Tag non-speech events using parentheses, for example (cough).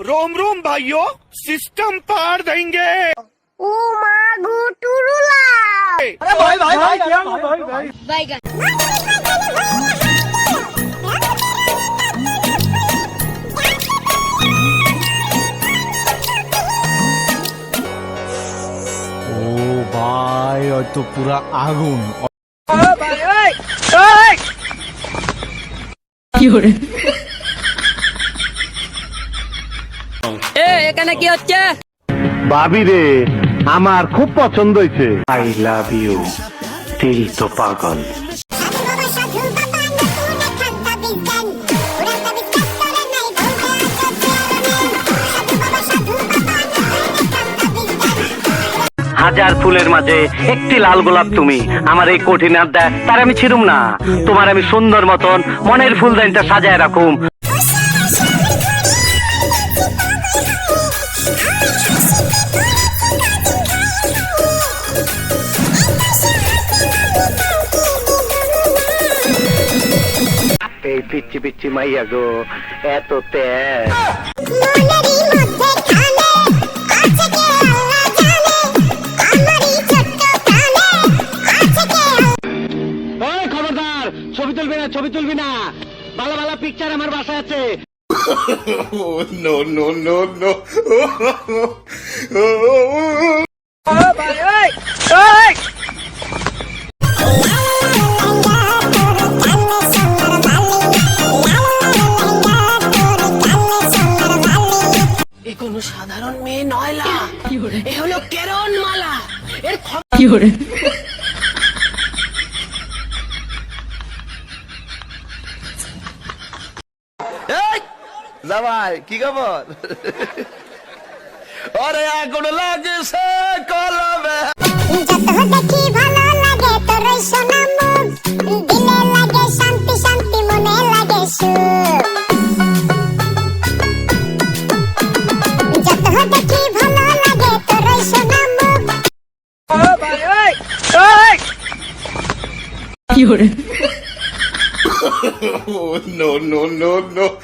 रोम रोम भाइयों सिस्टम पार देंगे ও মা গো টুরুলা বাইগান ও ভাই হয়তো পুরা আগুন এ এখানে কি হচ্ছে? ভাবি রে আমার খুব পছন্দ হয়েছে। আই লাভ ইউ দিল তো পাগল। হাজার ফুলের মাঝে একটি লাল গোলাপ তুমি। আমার এই কঠিন আড্ডায় তার আমি ছিড়ুম না। তোমার আমি সুন্দর মতন মনের ফুলদানিটা সাজায় রাখুম। এই পিচ্ছি পিচ্ছি মাইয়া গো এত ত্যাগ। খবরদার ছবি তুলবি না ছবি তুলবি না। ভালো ভালো পিকচার আমার বাসায় আছে। (laughs) No, no, no, no. (laughs) সাধারণ মেয়ে নয়লা এ হলো কেরন মালা এর জামাই কি খবর? (laughs) ওরে আগুন লাগছে। Fiore. oh, no, no, no, no.